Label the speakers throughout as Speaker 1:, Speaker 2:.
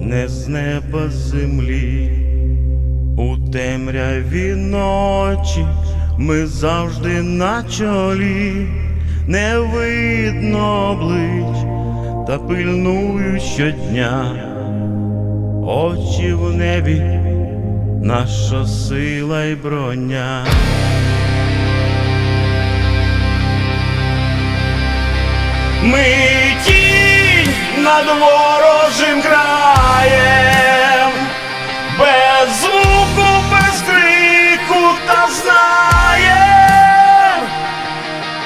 Speaker 1: не з неба землі, у темряві ночі ми завжди на чолі, не видно облич та пильнують щодня, очі в небі, наша сила й броня. Ми тінь над ворожим краєм, без звуку, без крику та знаєм,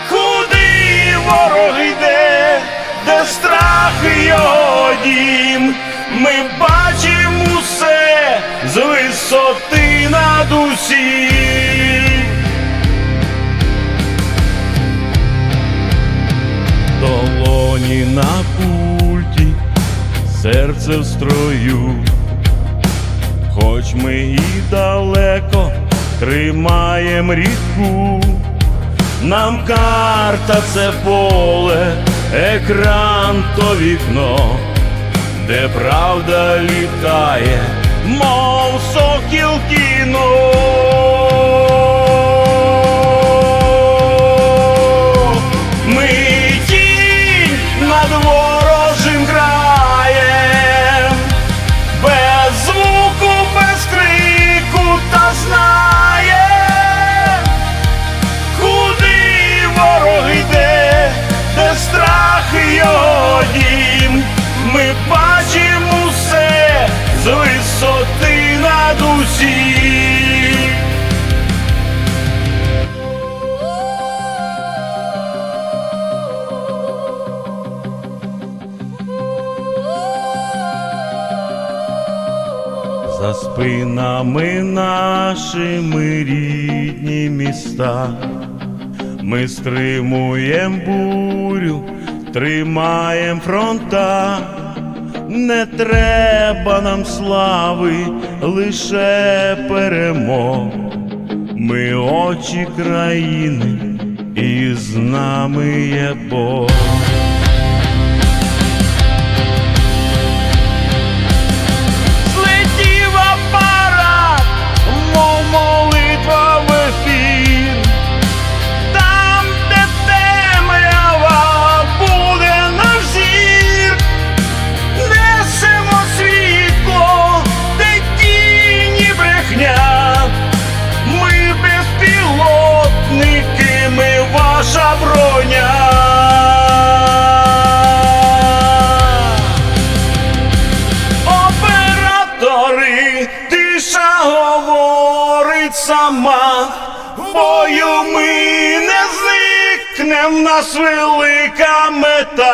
Speaker 1: куди ворог йде, де страх його дім, ми бачимо усе з висоти над усім. Серце в строю, хоч ми і далеко тримаєм ріку, нам карта це поле, екран то вікно, де правда літає, мов сокіл кіно. З висоти над усім. За спинами нашими рідні міста, ми стримуєм бурю, тримаєм фронта, не треба нам слави, лише перемог. Ми очі країни, і з нами є Бог. Зникнем, в нас велика мета.